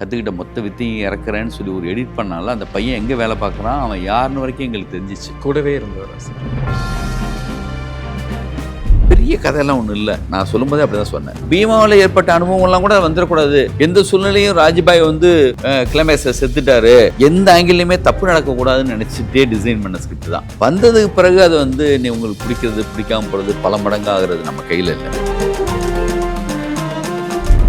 கற்றுக்கிட்ட மொத்த வித்தையும் இறக்குறேன்னு சொல்லி ஒரு எடிட் பண்ணால அந்த பையன் எங்கே வேலை பார்க்குறான்? அவன் யாருன்னு வரைக்கும் எங்களுக்கு தெரிஞ்சிச்சு. கூடவே இருந்தவர் பெரிய கதையெல்லாம் ஒன்றும் இல்லை. நான் சொல்லும்போதே அப்படி தான் சொன்னேன். பீமாவில் ஏற்பட்ட அனுபவங்கள்லாம் கூட வந்துடக்கூடாது. எந்த சூழ்நிலையும் ராஜ்பாய் வந்து கிளைமேக்ஸை செத்துட்டாரு. எந்த ஆங்கிள்லையுமே தப்பு நடக்கக்கூடாதுன்னு நினச்சிட்டே டிசைன் பண்ண ஸ்கிரிப்ட் தான். வந்ததுக்கு பிறகு அது வந்து நீ உங்களுக்கு பிடிக்கிறது பிடிக்காம போகிறது பல மடங்கு ஆகுறது நம்ம கையில் இல்லை.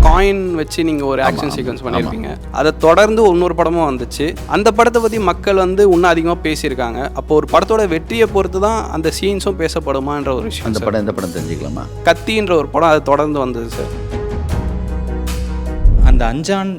காயின் வச்சு நீங்கள் ஒரு ஆக்ஷன் சீக்வன்ஸ். பண்ணியிருப்பீங்க அதை தொடர்ந்து இன்னொரு படமும் வந்துச்சு. அந்த படத்தை பற்றி மக்கள் வந்து இன்னும் அதிகமாக பேசியிருக்காங்க. அப்போ ஒரு படத்தோட வெற்றியை பொறுத்து தான் அந்த சீன்ஸும் பேசப்படுமான்ற ஒரு விஷயம் அந்த. படம் எந்த படம் தெரிஞ்சுக்கலாமா? கத்தின்ற ஒரு படம் அது தொடர்ந்து வந்தது சார் அந்த அஞ்சான்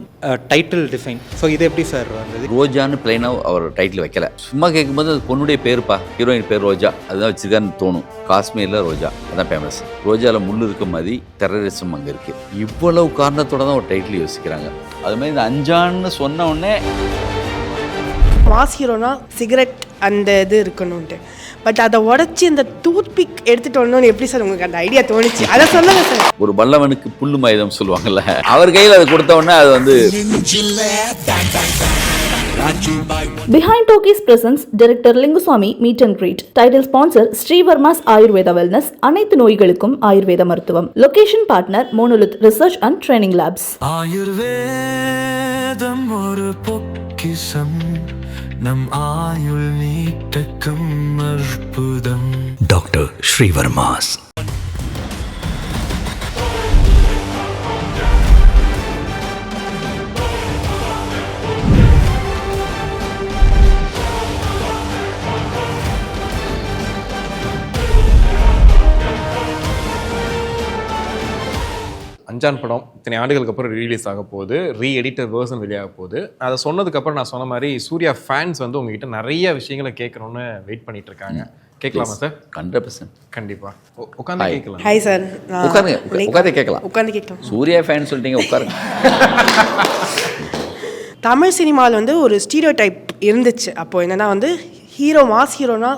டைட்டில் டிஃபைன் ஸோ இது எப்படி சார் வந்தது? ரோஜான்னு பிளைனாக அவர் டைட்டில் வைக்கல. சும்மா கேட்கும்போது அது பொண்ணுடைய பேருப்பா ஹீரோயின் பேர் ரோஜா. அதுதான் வச்சுதான் தோணும். காஷ்மீரில் ரோஜா. அதான் ஃபேமஸ் ரோஜாவில் முள் இருக்க மாதிரி டெரரிசம் அங்கே இருக்கு. இவ்வளவு காரணத்தோட தான் ஒரு டைட்டில் யோசிக்கிறாங்க. அது மாதிரி இந்த அஞ்சான்னு சொன்ன உடனே மாஸ் ஹீரோனா சிகரெட் அந்த இது இருக்கணும்ட்டு. பட் அதை உடச்சி அந்த டூத் பிக் எடுத்துட்டு வரணும்னு எப்படி சார் உங்களுக்கு அந்த ஐடியா தோணுச்சு அதை சொல்லுங்க சார் ஒரு பல்லவனுக்கு புல்லு மாயுதம் சொல்லுவாங்கல்ல அவர் கையில் அதை கொடுத்த உடனே அது வந்து Behind Toki's presence, director Linguswami meet and greet. Title sponsor Srivarma's Ayurveda Wellness, அனைத்து நோய்களுக்கும் ஆயுர்வேத மருத்துவம். Location partner Monolith Research and Training Labs. ஆயுர்வேதம் ஒரு பொக்கிஷம் நம் ஆயுள் நீட்டக்கும் அற்புதம் டாக்டர் ஸ்ரீவர்மாஸ். அஞ்சான் படம் இத்தனை ஆண்டுகளுக்கு அப்புறம் ரிலீஸ் ஆக போகுது. ரீ எடிட்டர் வேர்ஷன் வெளியாக போகுது அதை சொன்னதுக்கப்புறம் நான் சொன்ன மாதிரி சூர்யா ஃபேன்ஸ் வந்து உங்ககிட்ட நிறைய விஷயங்களை கேட்கணும்னு வெயிட் பண்ணிட்டு இருக்காங்க கேட்கலாமா சார் ஹண்ட்ரட் பர்சன்ட் கண்டிப்பா. உ- உட்கார்ந்து Hi. கேட்கலாம். ஹாய் சார் உட்காருங்க, உட்கா- உட்கார்ந்தே கேட்கலாம். உட்காந்து கேட்கலாம். சூர்யா ஃபேன் சொல்லிட்டீங்க உட்காருங்க தமிழ் சினிமாவில் வந்து ஒரு ஸ்டீரியோ டைப் இருந்துச்சு. அப்போ என்னன்னா வந்து ஹீரோ மாஸ் ஹீரோனா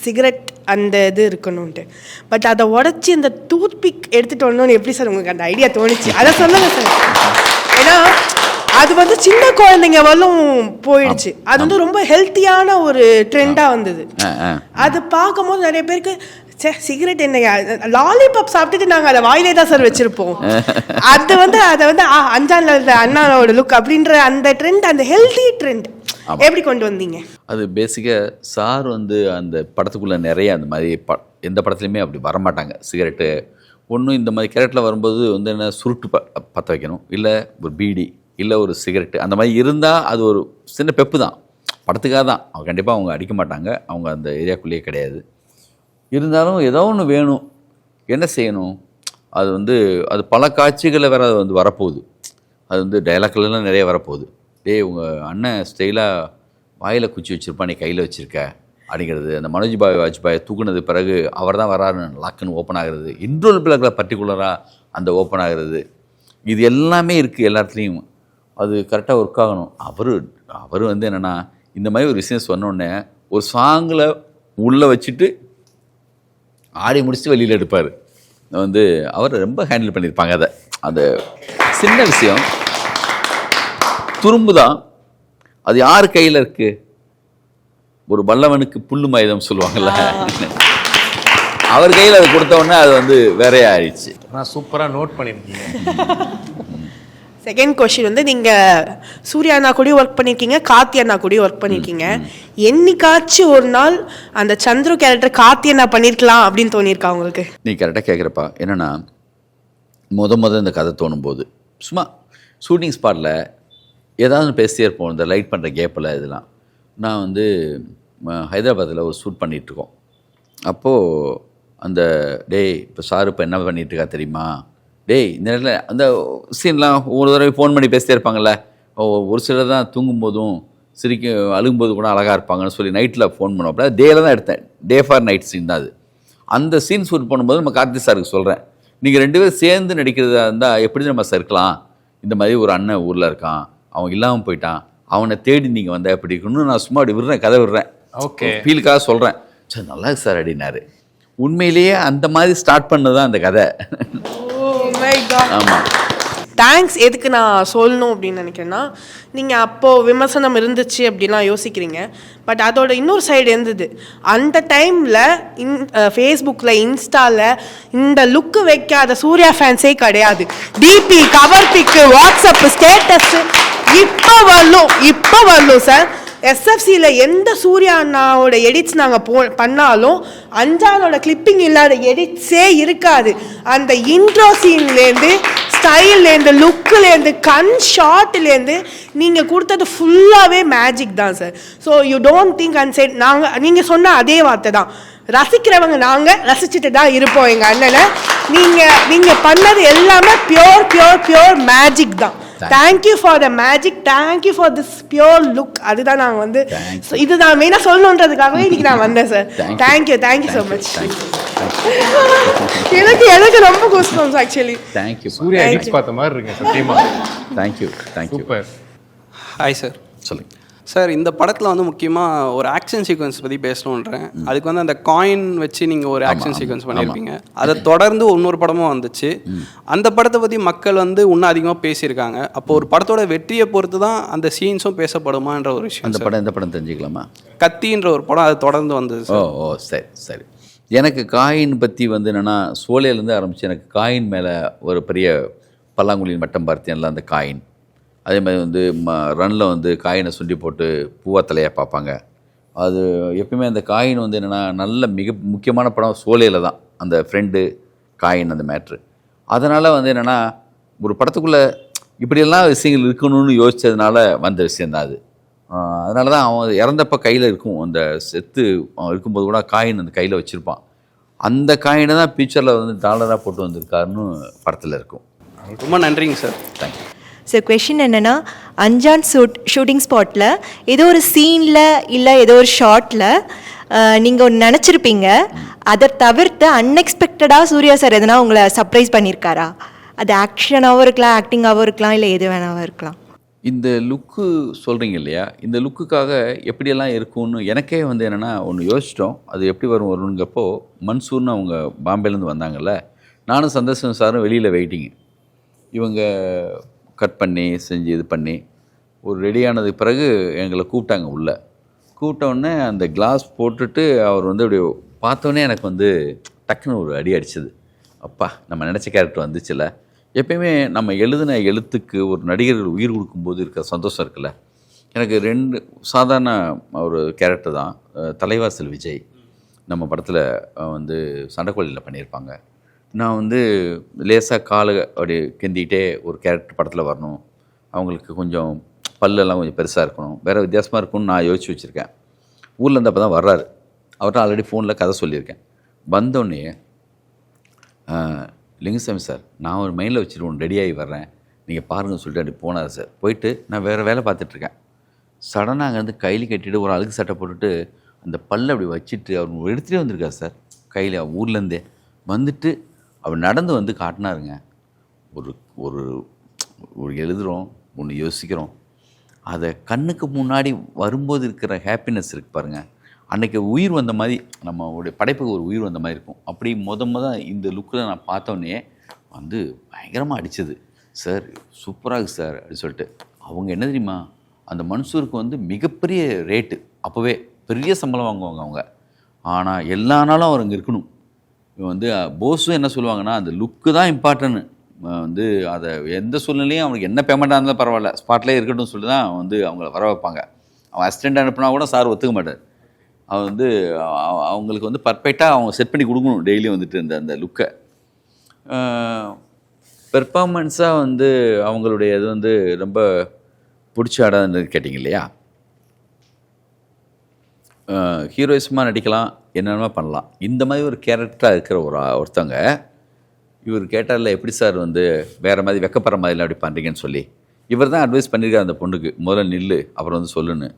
சிகரெட் அந்த இது இருக்கணும்ட்டு பட் அதை உடச்சி அந்த டூத் பிக் எடுத்துட்டு வரணும்னு எப்படி சார் உங்களுக்கு அந்த ஐடியா தோணுச்சு? அதை சொல்லுங்க சார் ஏன்னா அது வந்து சின்ன குழந்தைங்க வரலும் போயிடுச்சு. அது வந்து ரொம்ப ஹெல்த்தியான ஒரு ட்ரெண்டாக வந்தது. அது பார்க்கும்போது நிறைய பேருக்கு சே சிகரெட் என்னையா? லாலிபாப் சாப்பிட்டுட்டு நாங்கள் அதை வாயிலே தான் சார் வச்சிருப்போம். அது வந்து அதை வந்து இருந்த அண்ணாவோட லுக் அப்படின்ற அந்த ட்ரெண்ட் அந்த ஹெல்தி ட்ரெண்ட் எப்படி கொண்டு வந்தீங்க? அது பேசிக்காக சார் வந்து அந்த படத்துக்குள்ளே நிறைய அந்த மாதிரி ப எந்த படத்துலையுமே அப்படி வரமாட்டாங்க. சிகரெட்டு ஒன்றும் இந்த மாதிரி கேரட்டில் வரும்போது வந்து என்ன சுருட்டு ப பற்ற வைக்கணும். இல்லை ஒரு பீடி இல்லை ஒரு சிகரெட்டு அந்த மாதிரி இருந்தால் அது ஒரு சின்ன பெப்பு தான். படத்துக்காக தான். அவங்க கண்டிப்பாக அவங்க அடிக்க மாட்டாங்க. அவங்க அந்த ஏரியாக்குள்ளேயே கிடையாது. இருந்தாலும் ஏதோ ஒன்று வேணும். என்ன செய்யணும்? அது வந்து அது பல காட்சிகளை வேற அது வந்து வரப்போகுது. அது வந்து டைலாக்லாம் நிறைய வரப்போகுது. டேய் உங்கள் அண்ணன் ஸ்டைலாக வாயில் குச்சி வச்சுருப்பா நீ கையில் வச்சுருக்க அப்படிங்கிறது. அந்த மனோஜ் பாய் வாஜ்பாயை தூக்குனது பிறகு அவர் தான் வராருன்னு லாக்குன்னு ஓப்பன் ஆகிறது. இன்ட்ரோல் பிளாக்ல பர்டிகுலராக அந்த ஓப்பன் ஆகிறது. இது எல்லாமே இருக்குது எல்லாத்துலேயும் அது கரெக்டாக ஒர்க் ஆகணும். அவர் அவர் வந்து என்னென்னா இந்த மாதிரி ஒரு விஷயம் சொன்னோடனே ஒரு சாங்கில் உள்ளே வச்சுட்டு ஆடி முடிச்சுட்டு வெளியில் எடுப்பார். வந்து அவர் ரொம்ப ஹேண்டில் பண்ணியிருப்பாங்க அதை. அந்த சின்ன விஷயம் துரும்பு தான் அது யார் கையில் இருக்கு? ஒரு வல்லவனுக்கு புல்லு மயுதம் சொல்லுவாங்கல்ல. அவர் கையில் அது கொடுத்த உடனே அது வந்து வேறையா ஆயிடுச்சு நான் சூப்பரா நோட் பண்ணிருக்கீங்க. செகண்ட் கொஷின் வந்து நீங்க சூர்யா அண்ணா கூடயும் ஒர்க் பண்ணிருக்கீங்க கார்த்தி அண்ணா கூடயும் ஒர்க் பண்ணிருக்கீங்க. என்னைக்காச்சும் ஒரு நாள் அந்த சந்துரு கேரக்டர் கார்த்தி அண்ணா பண்ணிருக்கலாம் அப்படின்னு தோணியிருக்கா உங்களுக்கு? நீ கரெக்டாக கேட்குறப்பா என்னென்னா முத முத இந்த கதை தோணும் போது சும்மா ஷூட்டிங் ஸ்பாட்டில் ஏதாவது பேசியே பேசிட்டே இருப்போம். இந்த லைட் பண்ணுற கேப்பில் இதெல்லாம். நான் வந்து ஹைதராபாத்தில் ஒரு ஷூட் பண்ணிகிட்ருக்கோம் அப்போது அந்த டேய் இப்போ சார் இப்போ என்ன பண்ணிகிட்ருக்கா இருக்கா தெரியுமா? டேய் இந்த நேரத்தில் அந்த சீன்லாம் ஒவ்வொரு தடவை ஃபோன் பண்ணி பேசிட்டே இருப்பாங்கல்ல. ஒரு சிலர் தான் தூங்கும்போதும் சிரிக்க அழுகும்போது கூட அழகாக இருப்பாங்கன்னு சொல்லி நைட்டில் ஃபோன் பண்ணுவோம்ல டேல தான் எடுத்தேன். டே ஃபார் நைட் சீன் தான் அது. அந்த சீன் ஷூட் பண்ணும்போது நம்ம கார்த்தி சாருக்கு சொல்கிறேன் நீங்கள் ரெண்டு பேரும் சேர்ந்து நடிக்கிறதா இருந்தால் எப்படி நம்ம சேர்க்கலாம் இந்த மாதிரி ஒரு அண்ணன் ஊரில் இருக்கான். அவன் இல்லாமல் போயிட்டான். அவனை தேடி நீங்கள் வந்தால் எப்படி இருக்கணும்னு நான் சும்மா அப்படி விடுறேன் கதை விடுறேன். Okay. ஃபீலுக்காக சொல்கிறேன் சரி நல்லா இருக்கு சார் அப்படின்னாரு. உண்மையிலேயே அந்த மாதிரி ஸ்டார்ட் பண்ணது தான் அந்த கதை. ஓ மை காட் ஆமாம் தேங்க்ஸ் எதுக்கு நான் சொல்லணும் அப்படின்னு நினைக்கிறேன்னா நீங்கள் அப்போது விமர்சனம் இருந்துச்சு அப்படிலாம் யோசிக்கிறீங்க. பட் அதோட இன்னொரு சைடு இருந்தது. அந்த டைமில் இன் ஃபேஸ்புக்கில் இன்ஸ்டாவில் இந்த லுக்கு வைக்காத சூர்யா ஃபேன்ஸே கிடையாது. DP cover pic WhatsApp status இப்போ வரலும் இப்போ வரலும் சார் எஸ்எஃப்சியில் எந்த சூர்யா அண்ணாவோட எடிட்ஸ் நாங்கள் போ பண்ணாலும் அஞ்சானோட கிளிப்பிங் இல்லாத எடிட்ஸே இருக்காது. அந்த இன்ட்ரோ சீன்லேருந்து ஸ்டைல்லேருந்து லுக்குலேருந்து கண் ஷார்ட்லேருந்து நீங்கள் கொடுத்தது ஃபுல்லாகவே மேஜிக் தான் sir so you don't think and side நாங்கள் நீங்கள் சொன்ன அதே வார்த்தை தான். ரசிக்கிறவங்க நாங்கள் ரசிச்சுட்டு தான் இருப்போம் எங்கள் அண்ணனை. நீங்கள் நீங்கள் பண்ணது எல்லாமே பியோர் பியோர் பியோர் மேஜிக் தான். Thank you for the magic thank you for this pure look அதுதான் நாங்கள் வந்து இது நான் மெயினாக சொல்லணுன்றதுக்காகவே இன்னைக்கு நான் வந்தேன் sir Thank you. Thank you thank you so much. எனக்கு எனக்கு ரொம்ப கூஸ்பம்ஸ் ஆக்சுவலி தேங்க்யூ சூர்யா பார்த்த மாதிரி இருக்குங்க சத்தியமா. Thank you thank you hi sir சொல்லுங்கள் சார் இந்த படத்தில் வந்து முக்கியமாக ஒரு ஆக்ஷன் சீக்வன்ஸ் பற்றி பேசணுன்றேன். அதுக்கு வந்து அந்த காயின் வச்சு நீங்கள் ஒரு ஆக்ஷன் சீக்வன்ஸ். பண்ணியிருப்பீங்க அதை தொடர்ந்து இன்னொரு படமும் வந்துச்சு. அந்த படத்தை பற்றி மக்கள் வந்து இன்னும் அதிகமாக பேசியிருக்காங்க. அப்போ ஒரு படத்தோட வெற்றியை பொறுத்து தான் அந்த சீன்ஸும் பேசப்படுமான்ற ஒரு விஷயம் அந்த. படம் எந்த படம் தெரிஞ்சுக்கலாமா? கத்தின்ற ஒரு படம் அது தொடர்ந்து வந்தது ஓ சார். ஓ சரி சரி. எனக்கு காயின் பற்றி வந்து என்னென்னா சோலையிலேருந்து ஆரம்பித்து எனக்கு காயின் மேலே ஒரு பெரிய பல்லாங்குழியின் மட்டம் பார்த்தேன்ல அந்த காயின் அதே மாதிரி வந்து ம ரன்னில் வந்து காயினை சுண்டி போட்டு பூவா தலையாக பார்ப்பாங்க. அது எப்பயுமே அந்த காயின் வந்து என்னென்னா நல்ல மிக முக்கியமான படம் சோலையில் தான். அந்த ஃப்ரெண்டு காயின் அந்த மேட்ரு அதனால் வந்து என்னென்னா ஒரு படத்துக்குள்ளே இப்படியெல்லாம் விஷயங்கள் இருக்கணும்னு யோசிச்சதுனால வந்த விஷயந்தான் அது. அதனால தான் அவன் இறந்தப்ப கையில் இருக்கும். அந்த செத்து அவன் இருக்கும்போது கூட காயின் அந்த கையில் வச்சுருப்பான். அந்த காயினை தான் ஃபியூச்சரில் வந்து டாலராக போட்டு வந்திருக்காருன்னு படத்தில் இருக்கும். ரொம்ப நன்றிங்க சார். தேங்க்யூ ஸோ கொஷின் என்னென்னா அஞ்சான் ஷூட் ஷூட்டிங் ஸ்பாட்டில் ஏதோ ஒரு சீனில் இல்லை ஏதோ ஒரு ஷார்ட்டில் நீங்கள் ஒன்று நினச்சிருப்பீங்க. அதை தவிர்த்து அன்எக்ஸ்பெக்டடாக சூர்யா சார் எதனா உங்களை சர்ப்ரைஸ் பண்ணியிருக்காரா அது ஆக்ஷனாகவும் இருக்கலாம் ஆக்டிங்காகவும் இருக்கலாம் இல்லை எது வேணாவும் இருக்கலாம். இந்த லுக்கு சொல்கிறீங்க இல்லையா? இந்த லுக்குக்காக எப்படியெல்லாம் இருக்கும்னு எனக்கே வந்து என்னென்னா ஒன்று யோசிச்சிட்டோம். அது எப்படி வரும் வருங்கிறப்போ மன்சூர்னு அவங்க பாம்பேலேருந்து வந்தாங்கல்ல நானும் சந்தோஷம் சாரும் வெளியில் வெயிட்டிங்க இவங்க கட் பண்ணி செஞ்சு இது பண்ணி ஒரு ரெடியானதுக்கு பிறகு எங்களை கூப்பிட்டாங்க உள்ளே. கூப்பிட்டோடனே அந்த கிளாஸ் போட்டுட்டு அவர் வந்து அப்படி பார்த்தோன்னே எனக்கு வந்து டக்குன்னு ஒரு அடி அடிச்சது. அப்பா நம்ம நினச்ச கேரக்டர் வந்துச்சுல்ல எப்பயுமே நம்ம எழுதின எழுத்துக்கு ஒரு நடிகர்கள் உயிர் கொடுக்கும்போது இருக்கிற சந்தோஷம் இருக்குல்ல. எனக்கு ரெண்டு சாதாரண ஒரு கேரக்டர் தான் தலைவாசல் விஜய். நம்ம படத்தில் வந்து சண்டைக்கோழியில் பண்ணியிருப்பாங்க. நான் வந்து லேசாக காலை அப்படி கிந்திக்கிட்டே ஒரு கேரக்டர் படத்தில் வரணும். அவங்களுக்கு கொஞ்சம் பல்லெல்லாம் கொஞ்சம் பெருசாக இருக்கணும். வேறு வித்தியாசமாக இருக்கும்னு நான் யோசிச்சு வச்சுருக்கேன். ஊரில் இருந்து அப்போ தான் வர்றாரு. அவர்கிட்ட ஆல்ரெடி ஃபோனில் கதை சொல்லியிருக்கேன். வந்தோடனே லிங்கசாமி சார் நான் ஒரு மைண்டில் வச்சுட்டு ஒன்று ரெடியாகி வர்றேன். நீங்கள் பாருங்கன்னு சொல்லிட்டு அப்படி போனார் சார். போயிட்டு நான் வேறு வேலை பார்த்துட்ருக்கேன் சடனாக அங்கேருந்து கையில் கட்டிட்டு ஒரு அழுக்கு சட்டை போட்டுட்டு அந்த பல்லை அப்படி வச்சுட்டு அவர் எடுத்துகிட்டே வந்திருக்கார் சார். கையில் ஊர்லேருந்தே வந்துட்டு அவர் நடந்து வந்து காட்டினாருங்க. ஒரு ஒரு ஒரு எழுதுகிறோம் ஒன்று யோசிக்கிறோம். அதை கண்ணுக்கு முன்னாடி வரும்போது இருக்கிற ஹாப்பினஸ் இருக்கு பாருங்க. அன்னைக்கு உயிர் வந்த மாதிரி நம்மளுடைய படைப்புக்கு ஒரு உயிர் வந்த மாதிரி இருக்கும். அப்படி முத முத இந்த லுக்கில் நான் பார்த்தோன்னே வந்து பயங்கரமாக அடித்தது சார் சூப்பராக இருக்கு சார் அப்படின்னு சொல்லிட்டு. அவங்க என்ன தெரியுமா? அந்த மன்சூருக்கு வந்து மிகப்பெரிய ரேட்டு அப்போவே பெரிய சம்பளம் வாங்குவாங்க அவங்க. ஆனால் எல்லா நாளும் அவர் அங்கே இருக்கணும். வந்து போஸும் என்ன சொல்லுவாங்கன்னா அந்த லுக்கு தான் இம்பார்ட்டன்னு வந்து அதை எந்த சூழ்நிலையும் அவனுக்கு என்ன பேமெண்ட்டாக இருந்தாலும் பரவாயில்ல. ஸ்பாட்லேயே இருக்கட்டும் சொல்லி தான் வந்து அவங்கள வர வைப்பாங்க. அவன் அசிஸ்டண்ட் அனுப்புனா கூட சார் ஒத்துக்க மாட்டார். அவன் வந்து அவ- அவங்களுக்கு வந்து பர்ஃபெக்டாக அவங்க செட் பண்ணி கொடுக்கணும். டெய்லி வந்துட்டு இந்த அந்த லுக்கை பெர்ஃபார்மன்ஸாக வந்து அவங்களுடைய இது வந்து ரொம்ப பிடிச்ச இடம் கேட்டிங்க இல்லையா? ஹீரோயிசமாக நடிக்கலாம் என்னென்னமோ பண்ணலாம். இந்த மாதிரி ஒரு கேரக்டராக இருக்கிற ஒரு ஒருத்தவங்க இவர் கேட்டார்ல எப்படி சார் வந்து வேறு மாதிரி வெக்கப்படுற மாதிரிலாம் அப்படி பண்ணுறீங்கன்னு சொல்லி? இவர் தான் அட்வைஸ் பண்ணியிருக்காரு அந்த பொண்ணுக்கு முதல்ல நில்லு அப்புறம் வந்து சொல்லுன்னு.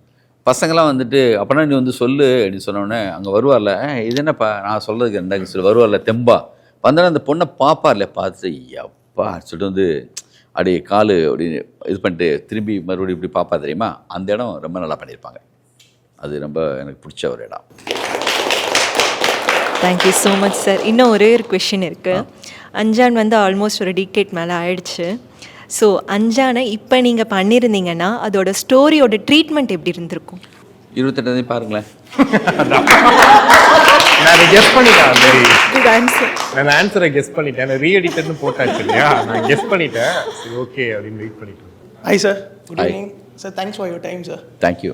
பசங்களாம் வந்துட்டு அப்போனா நீ வந்து சொல்லு அப்படின்னு சொன்னோடனே அங்கே வருவார்ல. இது என்னப்பா? நான் சொல்கிறதுக்கு ரெண்டாங்க சொல்லி வருவார்ல தெம்பா. வந்தாலும் அந்த பொண்ணை பார்ப்பார்ல பார்த்து எப்பா சொல்லிட்டு வந்து அப்படியே காலு அப்படின்னு இது பண்ணிட்டு திரும்பி மறுபடியும் இப்படி பார்ப்பா தெரியுமா? அந்த இடம் ரொம்ப நல்லா பண்ணியிருப்பாங்க. அது ரொம்ப எனக்கு பிடிச்ச ஒரு இடம். தேங்க்யூ ஸோ மச் சார் இன்னும் ஒரே ஒரு கொஷின் இருக்குது அஞ்சான் வந்து ஆல்மோஸ்ட் ஒரு டிகேட் மேலே ஆயிடுச்சு. ஸோ அஞ்சானை இப்போ நீங்கள் பண்ணியிருந்தீங்கன்னா அதோட ஸ்டோரியோட ட்ரீட்மெண்ட் எப்படி இருந்திருக்கும்? இருபத்தெட்டாந்தேதி பாருங்களேன். நான் கெஸ் பண்ணிட்டேன் அந்த குட் ஆன்சர் நான் ஆன்சரை கெஸ் பண்ணிட்டேன். ரீஎடிட்டர்னு போட்டாச்சு இல்லையா? நான் கெஸ் பண்ணிட்டேன். சரி ஓகே அப்படின்னு வெயிட் பண்ணிட்டு இருக்கேன். Hi sir good. Evening sir thanks for your time sir thank you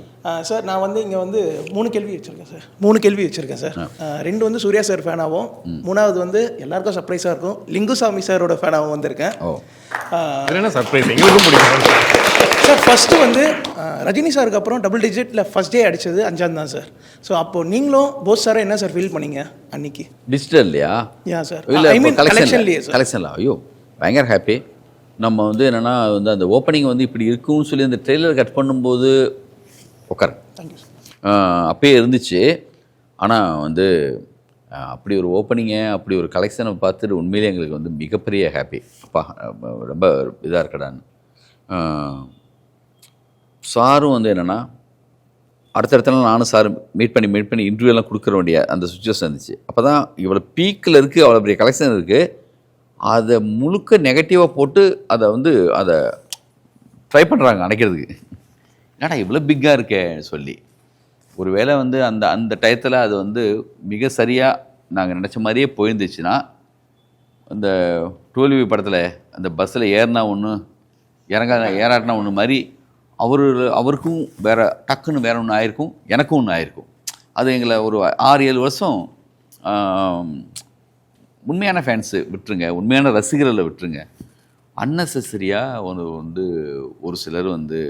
sir நான் வந்து இங்கே வந்து மூணு கேள்வி வச்சுருக்கேன் சார் மூணு கேள்வி வச்சுருக்கேன் சார் ரெண்டு வந்து சூர்யா சார் ஃபேனாகவும் மூணாவது வந்து எல்லாருக்கும் சர்ப்ரைஸாக இருக்கும். லிங்குசாமி சாரோட ஃபேனாகவும் வந்திருக்கேன். என்ன சர்ப்ரைஸ் எங்களுக்கும் பிடிக்கும். சார் ஃபஸ்ட்டு வந்து ரஜினி சாருக்கு அப்புறம் டபுள் டிஜிட்டில் ஃபஸ்ட் டே அடித்தது அஞ்சான் தான் சார் ஸோ அப்போது நீங்களும் போஸ் சாரை என்ன சார் ஃபீல் பண்ணீங்க அன்னைக்கு? டிஜிட்டல் இல்லையா யா சார் இல்லை ஐ மீன் கலெக்ஷன்லேயே கலெக்ஷன்லேயே சார் கலெக்ஷனில் ஐயோ பயங்கர ஹாப்பி நம்ம வந்து என்னென்னா வந்து அந்த ஓப்பனிங் வந்து இப்படி இருக்கும்னு சொல்லி அந்த ட்ரெய்லர் கட் பண்ணும்போது உட்கார் அப்பயே இருந்துச்சு. ஆனால் வந்து அப்படி ஒரு ஓப்பனிங்கை அப்படி ஒரு கலெக்ஷனை பார்த்துட்டு உண்மையிலே எங்களுக்கு வந்து மிகப்பெரிய ஹாப்பி அப்பா ரொம்ப- இதாக இருக்கடான்னு சாரும் வந்து என்னென்னா அடுத்தடுத்த நாள் நானும் சார் மீட் பண்ணி மீட் பண்ணி இன்டர்வியூலாம் கொடுக்குற வேண்டிய அந்த சுச்சுவேஷன் இருந்துச்சு. அப்போ தான் இவ்வளோ பீக்கில் இருக்குது அவ்வளோ பெரிய கலெக்ஷன் இருக்குது அதை முழுக்க நெகட்டிவாக போட்டு அதை வந்து அதை ட்ரை பண்ணுறாங்க அணைக்கிறதுக்கு. என்னடா இவ்வளோ பிக்காக இருக்கே சொல்லி. ஒருவேளை வந்து அந்த அந்த டயத்தில் அது வந்து மிக சரியாக நாங்கள் நினச்ச மாதிரியே போயிருந்துச்சுன்னா அந்த டோல்வி படத்தில் அந்த பஸ்ஸில் ஏறினா ஒன்று இறங்க ஏறாட்டினா ஒன்று மாதிரி அவர் அவருக்கும் வேறு டக்குன்னு வேற ஒன்று ஆயிருக்கும் எனக்கும் ஒன்று ஆயிருக்கும். அது எங்களை ஒரு ஆறு ஏழு வருஷம் உண்மையான ஃபேன்ஸு விட்டுருங்க உண்மையான ரசிகர்களை விட்டுருங்க. அன்னெசரியாக ஒரு வந்து ஒரு சிலர் வந்து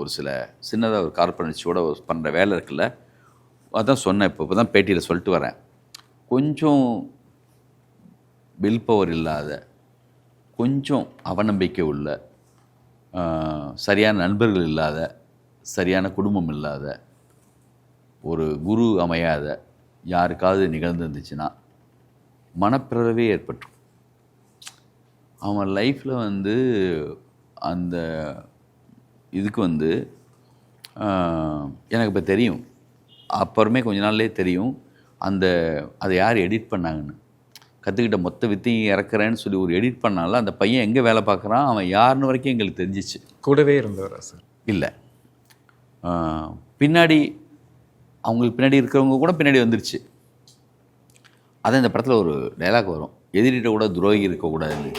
ஒரு சில சின்னதாக ஒரு கார்பரேட்ஸோட பண்ணுற வேலை இருக்குல்ல அதான் சொன்னேன் இப்போ இப்போ தான் பேட்டியில் சொல்லிட்டு வரேன். கொஞ்சம் வில் பவர் இல்லாத கொஞ்சம் அவநம்பிக்கை உள்ள சரியான நண்பர்கள் இல்லாத சரியான குடும்பம் இல்லாத ஒரு குரு அமையாத யாருக்காவது நிகழ்ந்துருந்துச்சுன்னா மனப்பிறவே ஏற்பட்டுரும். அவன் லைஃப்பில் வந்து அந்த இதுக்கு வந்து எனக்கு இப்போ தெரியும். அப்புறமே கொஞ்ச நாள்லேயே தெரியும். அந்த அதை யார் எடிட் பண்ணாங்கன்னு. கற்றுக்கிட்ட மொத்த வித்தையும் இறக்குறேன்னு சொல்லி ஒரு எடிட் பண்ணால அந்த பையன் எங்கே வேலை பார்க்குறான்? அவன் யாருன்னு வரைக்கும் எங்களுக்கு தெரிஞ்சிச்சு. கூடவே இருந்தவரா சார் இல்லை. பின்னாடி அவங்களுக்கு பின்னாடி இருக்கிறவங்க கூட பின்னாடி வந்துருச்சு. அதான் இந்த படத்தில் ஒரு டைலாக் வரும். எதிரிட்ட கூட துரோகி இருக்கக்கூடாதுன்னு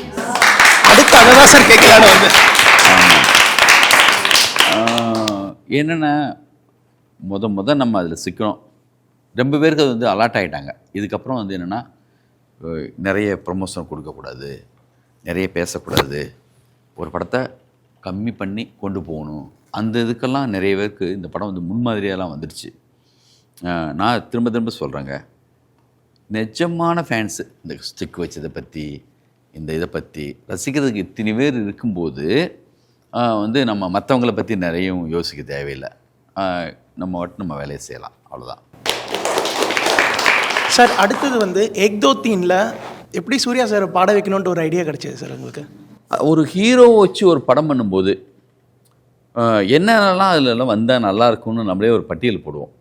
அடுத்து அதை தான் சார் கேட்கலான்னு வந்து என்னென்னா முத முத நம்ம அதில் சிக்கிறோம் ரொம்ப பேருக்கு அது வந்து அலர்ட் ஆகிட்டாங்க இதுக்கப்புறம் வந்து என்னென்னா நிறைய ப்ரொமோஷன் கொடுக்கக்கூடாது. நிறைய பேசக்கூடாது. ஒரு படத்தை கம்மி பண்ணி கொண்டு போகணும். அந்த இதுக்கெல்லாம் நிறைய பேருக்கு இந்த படம் வந்து முன்மாதிரியாலாம் வந்துடுச்சு. நான் திரும்ப திரும்ப சொல்கிறேங்க நிஜமான ஃபேன்ஸு இந்த ஸ்டிக் வச்சதை பற்றி இந்த இதை பற்றி ரசிக்கிறதுக்கு இத்தனை பேர் இருக்கும்போது வந்து நம்ம மற்றவங்கள பற்றி நிறைய யோசிக்க தேவையில்லை. நம்ம மட்டும் நம்ம வேலையை செய்யலாம். அவ்வளோதான் சார் அடுத்தது வந்து எக்தோ தீனில் எப்படி சூர்யா சாரை பாட வைக்கணுன்ட்டு ஒரு ஐடியா கிடைச்சது சார் உங்களுக்கு? ஒரு ஹீரோ வச்சு ஒரு படம் பண்ணும்போது என்னென்னலாம் அதிலெல்லாம் வந்தால் நல்லா இருக்கும்னு நம்மளே ஒரு பட்டியல் போடுவோம்.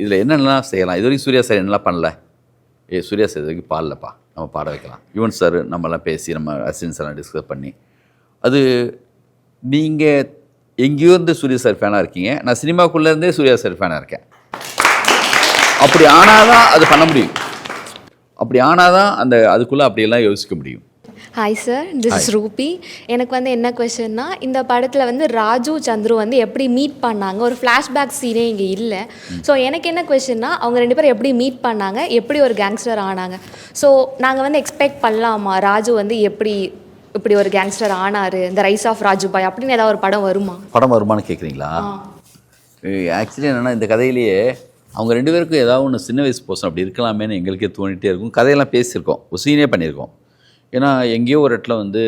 இதில் என்னென்னலாம் செய்யலாம்? இது வரைக்கும் சூர்யா சார் என்னெல்லாம் பண்ணல? ஏ சூர்யா சார் இது வரைக்கும் பாடலப்பா. நம்ம பாட வைக்கலாம். யுவன் சார் நம்மலாம் பேசி நம்ம அசிஸ்டன்ஸ் எல்லாம் டிஸ்கஸ் பண்ணி. அது நீங்கள் எங்கேயோ இருந்து சூர்யா சார் ஃபேனாக இருக்கீங்க. நான் சினிமாக்குள்ளேருந்தே சூர்யா சார் ஃபேனாக இருக்கேன். அப்படி ஆனால் தான் அது பண்ண முடியும். அப்படி ஆனாதான் அந்த அதுக்குள்ளே அப்படியெல்லாம் யோசிக்க முடியும். Hi sir this is Ruby எனக்கு வந்து என்ன கொஷன்னா இந்த படத்தில் வந்து ராஜு சந்துரு வந்து எப்படி மீட் பண்ணாங்க? ஒரு ஃப்ளாஷ்பேக் சீனே இங்கே இல்லை. ஸோ எனக்கு என்ன கொஷன்னா அவங்க ரெண்டு பேரும் எப்படி மீட் பண்ணாங்க? எப்படி ஒரு கேங்ஸ்டர் ஆனாங்க? ஸோ நாங்கள் வந்து எக்ஸ்பெக்ட் பண்ணலாமா? ராஜு வந்து எப்படி இப்படி ஒரு கேங்ஸ்டர் ஆனார்? இந்த ரைஸ் ஆஃப் ராஜு பாய் அப்படின்னு ஏதாவது ஒரு படம் வருமா? படம் வருமானு கேட்குறீங்களா ஆக்சுவலி என்னென்னா இந்த கதையிலேயே அவங்க ரெண்டு பேருக்கும் ஏதாவது ஒன்று சின்ன வயசு போர்ஷன் அப்படி இருக்கலாமேன்னு எங்களுக்கே தோணிட்டே இருக்கும். கதையெல்லாம் பேசியிருக்கோம். ஒரு சீனே பண்ணியிருக்கோம். ஏன்னா எங்கேயோ ஒரு இடத்துல வந்து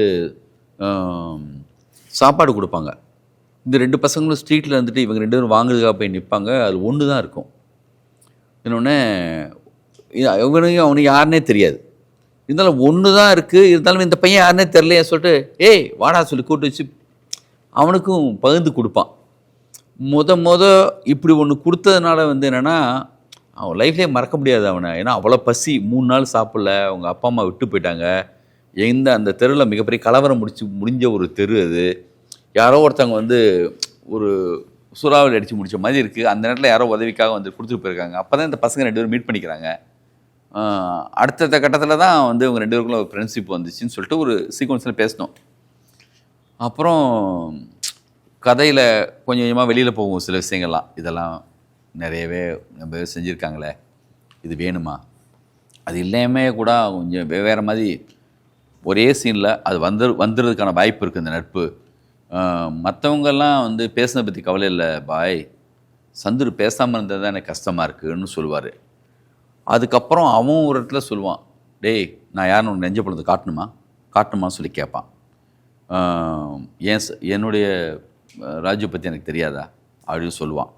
சாப்பாடு கொடுப்பாங்க. இந்த ரெண்டு பசங்களும் ஸ்ட்ரீட்டில் இருந்துட்டு இவங்க ரெண்டு பேரும் வாங்குறதுக்காக போய் நிற்பாங்க அது ஒன்று தான் இருக்கும். இன்னொன்று இவனுக்கு அவனுக்கு யாருனே தெரியாது. இருந்தாலும் ஒன்று தான் இருக்குது இருந்தாலும் இந்த பையன் யாருன்னே தெரியலையே சொல்லிட்டு ஏய் வாடா சொல்லி கூட்டு வச்சு அவனுக்கும் பகிர்ந்து கொடுப்பான். முத முத இப்படி ஒன்று கொடுத்ததுனால வந்து என்னென்னா அவன் லைஃப்லேயே மறக்க முடியாது அவனை. ஏன்னா அவ்வளோ பசி மூணு நாள் சாப்பிடல. அவங்க அப்பா அம்மா விட்டு போயிட்டாங்க. எந்த அந்த தெருவில் மிகப்பெரிய கலவரம் முடிச்சு முடிஞ்ச ஒரு தெரு அது. யாரோ ஒருத்தவங்க வந்து ஒரு சூறாவளி அடித்து முடிச்ச மாதிரி இருக்குது அந்த நேரத்தில் யாரோ உதவிக்காக வந்து கொடுத்துட்டு போயிருக்காங்க. அப்போ தான் இந்த பசங்க ரெண்டு பேரும் மீட் பண்ணிக்கிறாங்க. அடுத்தடுத்த கட்டத்தில் தான் வந்து இவங்க ரெண்டு பேருக்குள்ள ஒரு ஃப்ரெண்ட்ஷிப் வந்துச்சுன்னு சொல்லிட்டு ஒரு சீக்வன்ஸில் பேசினோம். அப்புறம் கதையில் கொஞ்சம் கொஞ்சமாக வெளியில் போகும் சில விஷயங்கள்லாம். இதெல்லாம் நிறையவே நம்ம செஞ்சுருக்காங்களே. இது வேணுமா? அது இல்லாமல் கூட கொஞ்சம் வெவ்வேறு மாதிரி ஒரே சீனில் அது வந்து வந்துடுறதுக்கான வாய்ப்பு இருக்குது இந்த நட்பு. மற்றவங்கெல்லாம் வந்து பேசுனதை பற்றி கவலை இல்லை பாய். சந்துரு பேசாமல் இருந்தது தான் எனக்கு கஷ்டமாக இருக்குன்னு சொல்லுவார். அதுக்கப்புறம் அவன் ஒரு இடத்துல சொல்லுவான் டேய் நான் யாருன்னு உனக்கு நெஞ்ச பொழுது காட்டணுமா? காட்டணுமான்னு சொல்லி கேட்பான். ஏன் என்னுடைய அஹ், ராஜு பற்றி எனக்கு தெரியாதா? அப்படின்னு சொல்லுவான்.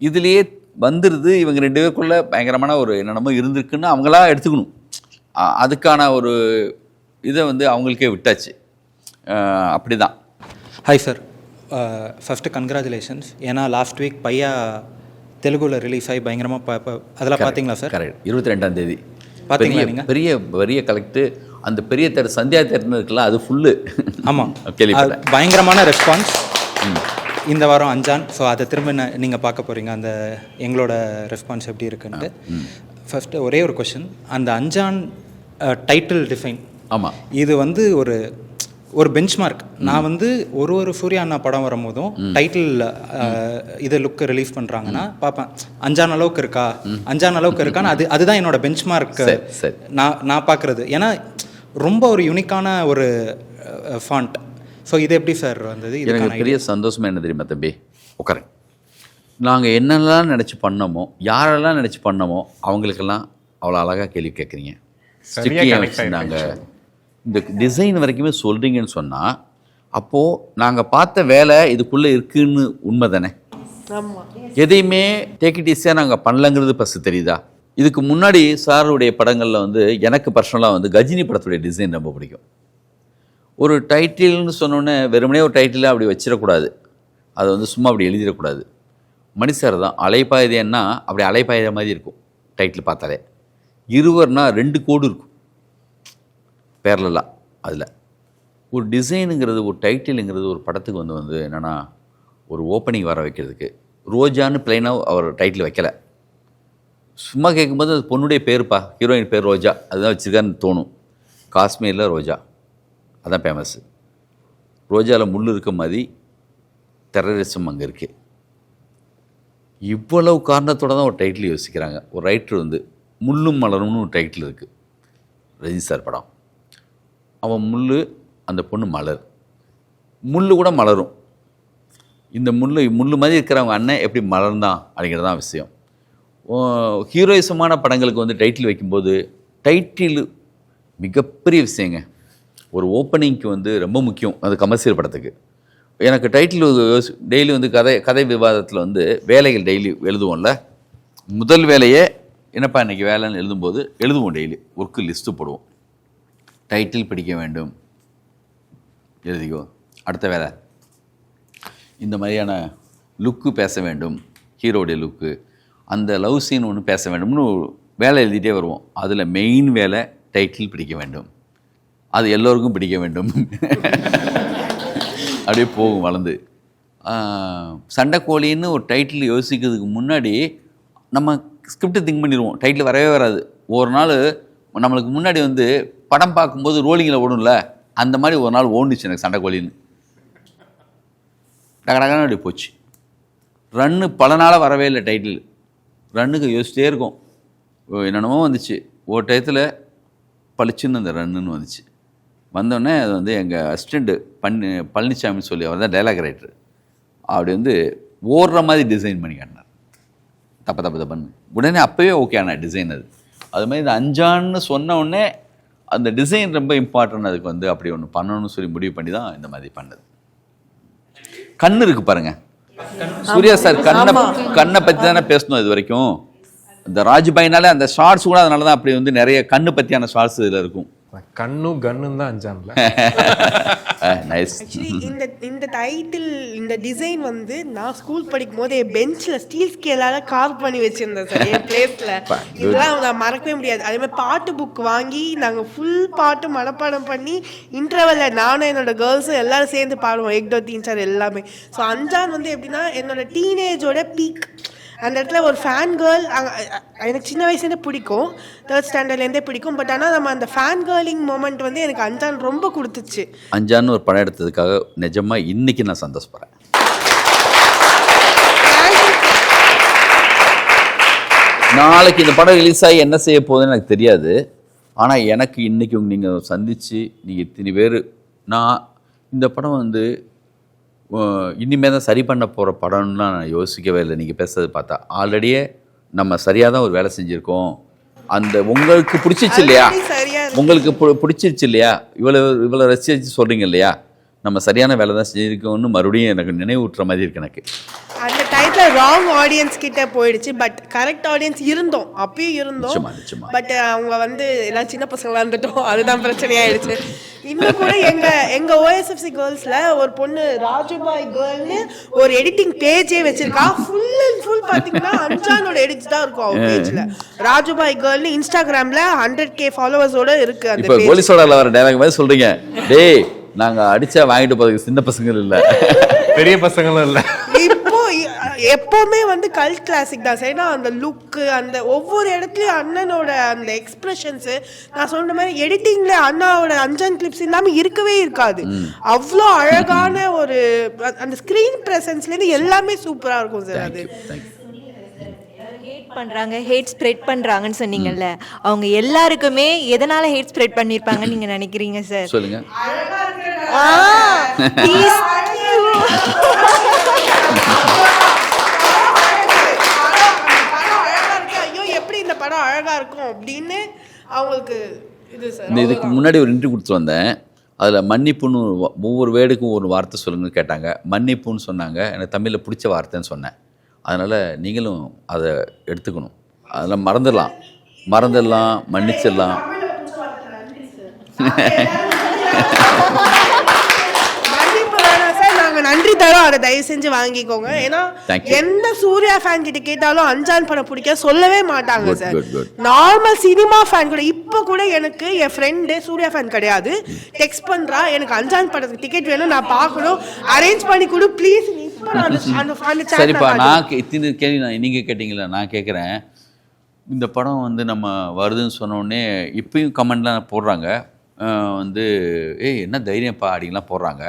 இதுலேயே வந்துடுது இவங்க ரெண்டு பேருக்குள்ளே பயங்கரமான ஒரு என்னென்னமோ இருந்திருக்குன்னு அவங்களா எடுத்துக்கணும். அதுக்கான ஒரு இதை வந்து அவங்களுக்கே விட்டாச்சு. அப்படி தான் ஹாய் சார் ஃபஸ்ட்டு கங்க்ராச்சுலேஷன்ஸ் ஏன்னா லாஸ்ட் வீக் பையா தெலுங்குல ரிலீஸ் ஆகி பயங்கரமாக அதெல்லாம் பார்த்தீங்களா சார் கரெக்ட் இருபத்தி ரெண்டாம் தேதி. பாத்தீங்களா பெரிய? பெரிய கலெக்ட் அந்த பெரிய தேட்டர் சந்தியா இருக்குல்ல அது ஃபுல்லு ஆமாம் பயங்கரமான ரெஸ்பான்ஸ் இந்த வாரம் அஞ்சான். ஸோ அதை திரும்ப நீங்கள் பார்க்க போகிறீங்க அந்த எங்களோட ரெஸ்பான்ஸ் எப்படி இருக்குன்ட்டு. ஃபஸ்ட்டு ஒரே ஒரு கொஷின் அந்த அஞ்சான் டைட்டில் டிஃபைன் ஆமாம் இது வந்து ஒரு ஒரு பெஞ்ச்மார்க் நான் வந்து ஒரு ஒரு சூர்யா அண்ணா படம் வரும்போதும் டைட்டில் இதை லுக் ரிலீஸ் பண்ணுறாங்கன்னா பார்ப்பேன். அஞ்சான் அளவுக்கு இருக்கா? அஞ்சான் அளவுக்கு இருக்கான்னு அது அதுதான் என்னோட பெஞ்ச்மார்க் சரி, சரி. நான் நான் பார்க்குறது. ஏன்னா ரொம்ப ஒரு யூனிக்கான ஒரு ஃபாண்ட் ஸோ இது எப்படி சார் வந்தது? எனக்கு பெரிய சந்தோஷமா என்ன தெரியுமா தம்பி? உட்காரேன் நாங்கள் என்னெல்லாம் நினச்சி பண்ணோமோ யாரெல்லாம் நினச்சி பண்ணோமோ அவங்களுக்கெல்லாம் அவ்வளோ அழகாக கேள்வி கேட்குறீங்க. சரியா ஸ்டிக்கியை connect வச்சுருந்தாங்க இந்த டிசைன் வரைக்குமே சொல்கிறீங்கன்னு சொன்னால் அப்போது நாங்கள் பார்த்த வேலை இதுக்குள்ளே இருக்குன்னு உண்மை தானே எதையுமே டேக் இட் ஈஸியாக நாங்கள் பண்ணலங்கிறது ஃபஸ்ட்டு தெரியுதா? இதுக்கு முன்னாடி சாருடைய படங்களில் வந்து எனக்கு பர்சனலாக வந்து கஜினி படத்துடைய டிசைன் ரொம்ப பிடிக்கும். ஒரு டைட்டில்னு சொன்னோன்னே வெறுமனே ஒரு டைட்டிலாக அப்படி வச்சிடக்கூடாது. அதை வந்து சும்மா அப்படி எழுதிடக்கூடாது. மணி சார் தான் அலைப்பாயுதேன்னா அப்படி அலைப்பாயுத மாதிரி இருக்கும் டைட்டில் பார்த்தாலே. இருவர்னா ரெண்டு கோடு இருக்கும். பேரலாக அதில். ஒரு டிசைனுங்கிறது ஒரு டைட்டிலுங்கிறது ஒரு படத்துக்கு வந்து வந்து என்னென்னா ஒரு ஓப்பனிங் வர வைக்கிறதுக்கு. ரோஜான்னு பிளைனாக அவர் டைட்டில் வைக்கலை. சும்மா கேட்கும்போது அது பொண்ணுடைய பேருப்பா. ஹீரோயின் பேர் ரோஜா. அதுதான் வச்சுருக்கான்னு தோணும். காஷ்மீரில் ரோஜா. அதான் ஃபேமஸ்ஸு ரோஜாவில் முள் இருக்க மாதிரி டெரரிசம் அங்கே இருக்குது இவ்வளவு காரணத்தோட தான் ஒரு டைட்டில் யோசிக்கிறாங்க. ஒரு ரைட்டர் வந்து முள்ளும் மலரும்னு ஒரு டைட்டில் இருக்குது ரஜினி சார் படம். அவன் முள் அந்த பொண்ணு மலர். முள் கூட மலரும். இந்த முள் முள் மாதிரி இருக்கிறவங்க அண்ணன் எப்படி மலர்ந்தான் அப்படிங்கிறது தான் விஷயம். ஹீரோயிசமான படங்களுக்கு வந்து டைட்டில் வைக்கும்போது டைட்டில் மிகப்பெரிய விஷயங்க. ஒரு ஓப்பனிங்க்கு வந்து ரொம்ப முக்கியம் அது கமர்ஷியல் படத்துக்கு. எனக்கு டைட்டில் டெய்லி வந்து கதை கதை விவாதத்தில் வந்து வேலைகள் டெய்லி எழுதுவோம்ல. முதல் வேலையே என்னப்பா இன்னைக்கு வேலைன்னு எழுதும்போது எழுதுவோம் டெய்லி ஒர்க்கு லிஸ்ட்டு போடுவோம். டைட்டில் பிடிக்க வேண்டும். எழுதிக்கோ. அடுத்த வேலை. இந்த மாதிரியான லுக்கு பேச வேண்டும். ஹீரோடைய லுக்கு அந்த லவ் சீன் ஒன்று பேச வேண்டும்னு வேலை எழுதிட்டே வருவோம். அதில் மெயின் வேலை டைட்டில் பிடிக்க வேண்டும். அது எல்லோருக்கும் பிடிக்க வேண்டும். அப்படியே போகும் வளர்ந்து. சண்டை சண்டைக்கோழின்னு ஒரு டைட்டில் யோசிக்கிறதுக்கு முன்னாடி நம்ம ஸ்கிரிப்டை திங்க் பண்ணிடுவோம். டைட்டில் வரவே வராது. ஒரு நாள் நம்மளுக்கு முன்னாடி வந்து படம் பார்க்கும்போது ரோலிங்கில் ஓடும்ல அந்த மாதிரி ஒரு நாள் ஓடுச்சு எனக்கு சண்டைக்கோழின்னு டகடகான அப்படி போச்சு. ரன்னு பல நாளாக வரவே இல்லை டைட்டில் ரன்னுக்கு யோசிச்சிட்டே இருக்கும். ஓ, என்னென்னமோ வந்துச்சு. ஒரு டயத்தில் பளிச்சுன்னு அந்த ரன்னுன்னு வந்துச்சு. வந்தோடனே அது வந்து எங்கள் அசிஸ்டண்ட்டு பன்னி பழனிசாமின்னு சொல்லி அவர் தான் டைலாக் ரைட்டர் அப்படி வந்து ஓடுற மாதிரி டிசைன் பண்ணி காட்டினார். தப்ப தப்ப தப்பன்னு. உடனே அப்போவே ஓகே ஆனால் டிசைன் அது. அது மாதிரி இந்த அஞ்சான்னு சொன்ன உடனே அந்த டிசைன் ரொம்ப இம்பார்ட்டன்ட் அதுக்கு வந்து அப்படி ஒன்று பண்ணணும்னு சொல்லி முடிவு பண்ணி தான் இந்த மாதிரி பண்ணது. கண்ணு இருக்கு பாருங்க. சூர்யா சார் கண்ணை கண்ணை பற்றி தானே பேசணும் இது வரைக்கும். இந்த ராஜ்பாய்னாலே அந்த ஷார்ட்ஸ் கூட அதனால தான் அப்படி வந்து நிறைய கண்ணு பற்றியான ஷார்ட்ஸ் இதில் இருக்கும். கண்ணும் கண்ணும் தான் அஞ்சான்ல. நைஸ் ஆக்சுவலி இந்த இந்த டைட்டில் இந்த டிசைன் வந்து நான் ஸ்கூல் படிக்கும் போது என் பெஞ்சில் ஸ்டீல் ஸ்கேலால கார்வ் பண்ணி வச்சிருந்தேன் சார் என் பிளேஸ்ல இதெல்லாம் நான் மறக்கவே முடியாது. அதே மாதிரி பாட்டு புக் வாங்கி நாங்கள் ஃபுல் பாட்டு மனப்பாடம் பண்ணி இன்டர்வல்ல நானும் என்னோட கேர்ள்ஸும் எல்லாரும் சேர்ந்து பாடுவோம். எக் டோ தீன் சார் எல்லாமே. ஸோ அஞ்சான் வந்து எப்படின்னா என்னோட டீனேஜோட பீக் அந்த இடத்துல ஒரு ஃபேன் கேர்ள் எனக்கு சின்ன வயசுலேருந்தே பிடிக்கும். தேர்ட் ஸ்டாண்டர்ட்லேருந்தே பிடிக்கும். பட் ஆனால் நம்ம அந்த ஃபேன் கேர்லிங் மூமெண்ட் வந்து எனக்கு அஞ்சான் ரொம்ப கொடுத்துச்சு. அஞ்சான்னு ஒரு படம் எடுத்ததுக்காக நிஜமாக இன்னைக்கு நான் சந்தோஷப்படுறேன். நாளைக்கு இந்த படம் ரிலீஸ் ஆகி என்ன செய்ய போகுதுன்னு எனக்கு தெரியாது. ஆனால் எனக்கு இன்றைக்கி நீங்கள் சந்தித்து நீங்கள் இத்தனை பேர் நான் இந்த படம் வந்து அஹ், இனிமே தான் சரி பண்ண போகிற படம்லாம் நான் யோசிக்கவே இல்லை. நீங்கள் பேசுறது பார்த்தா. ஆல்ரெடியே நம்ம சரியாக தான் ஒரு வேலை செஞ்சுருக்கோம். அந்த உங்களுக்கு பிடிச்சிச்சு இல்லையா. உங்களுக்கு பு- பிடிச்சிருச்சு இல்லையா? இவ்வளோ இவ்வளோ ரசிச்சு சொல்கிறீங்க இல்லையா? நம்ம சரியான வேலை தான் செஞ்சுருக்கோம்னு மறுபடியும் எனக்கு நினைவூட்டுற மாதிரி இருக்கு எனக்கு. அந்த டைத்துல ராங் ஆடியன்ஸ் கிட்ட போயிடுச்சு பட் கரெக்ட் ஆடியன்ஸ் இருந்தோம். அப்பயும் இருந்தோம். பட் அவங்க வந்து எல்லாம் சின்ன பசங்களா இருந்துட்டோம். அதுதான் பிரச்சனையாயிடுச்சு. இன்னும் கூட எங்க எங்க ஓஎஸ்எஃப்சி கேர்ள்ஸ்ல ஒரு பொண்ணு ராஜுபாய் கேர்ள்னு ஒரு எடிட்டிங் பேஜே வச்சிருக்கா. ஃபுல் அண்ட் ஃபுல் பாத்தீங்கன்னா அஞ்சானோட எடிட்ஸ் தான் இருக்கும் அவங்க பேஜ்ல ராஜுபாய் கேர்ள்னு இன்ஸ்டாகிராம்ல ஹண்ட்ரட் கே ஃபாலோவர்ஸோட இருக்கு அந்த இப்போ கோலிசோடாவில் வர டைலாக் மாதிரி சொல்கிறீங்க டேய் நாங்கள் அடிச்சா வாங்கிட்டு போகிறதுக்கு சின்ன பசங்க இல்லை. பெரிய பசங்களும் இல்லை. எப்பவுமே வந்து கல்ட் கிளாசிக் தான். சார் ஏன்னா அந்த லுக்கு அந்த ஒவ்வொரு இடத்துலயும் அண்ணனோட அந்த எக்ஸ்பிரஷன்ஸ் நான் சொன்ன மாதிரி எடிட்டிங்ல அண்ணாவோட அஞ்சான் கிளிப்ஸ் இல்லாம இருக்கவே இருக்காது. அவ்வளோ அழகான ஒரு அந்த ஸ்கிரீன் பிரசன்ஸ்ல இருந்து எல்லாமே சூப்பரா இருக்கும் சார் அது. ஹேட் பண்றாங்க ஹேட் ஸ்ப்ரெட் பண்றாங்கன்னு சொன்னீங்கல்ல அவங்க எல்லாருக்குமே எதனால ஹேட் ஸ்ப்ரெட் பண்ணிருப்பாங்கன்னு நீங்க நினைக்கிறீங்க சார்? சொல்லுங்கள் ப்ளீஸ் இந்த படம் அழகா இருக்கும் அப்படின்னு அவங்களுக்கு இது சார். இந்த இதுக்கு முன்னாடி ஒரு இன்டர்வியூ கொடுத்து வந்தேன். அதில் மன்னிப்புன்னு ஒவ்வொரு வேர்டுக்கும் ஒரு வார்த்தை சொல்லுங்கன்னு கேட்டாங்க. மன்னிப்புன்னு சொன்னாங்க. எனக்கு தமிழில் பிடிச்ச வார்த்தைன்னு சொன்னேன். அதனால் நீங்களும் அதை எடுத்துக்கணும். அதெல்லாம் மறந்துடலாம். மறந்துடலாம் மன்னிச்சிடலாம். தரோம் அதை தயவு செஞ்சு வாங்கிக்கோங்க. ஏன்னா. எந்த சூர்யா ஃபேன் கிட்ட கேட்டாலும் அஞ்சான் படம் பிடிக்க சொல்லவே மாட்டாங்க சார். நார்மல் சினிமா ஃபேன் கூட இப்போ கூட எனக்கு என் ஃப்ரெண்டு சூர்யா ஃபேன் கிடையாது. டெக்ஸ்ட் பண்றா எனக்கு அஞ்சான் படத்துக்கு டிக்கெட் வேணும் நான் பார்க்கணும். அரேஞ்ச் பண்ணி கொடு ப்ளீஸ் சரிப்பா நான் இத்தனை கேள்வி நான் நீங்கள் கேட்டிங்களா நான் கேட்குறேன் இந்த படம் வந்து நம்ம வருதுன்னு சொன்ன உடனே இப்பயும் கமெண்ட்லாம் போடுறாங்க. வந்து ஏய் என்ன தைரியம்ப்பா அப்படின்லாம் போடுறாங்க.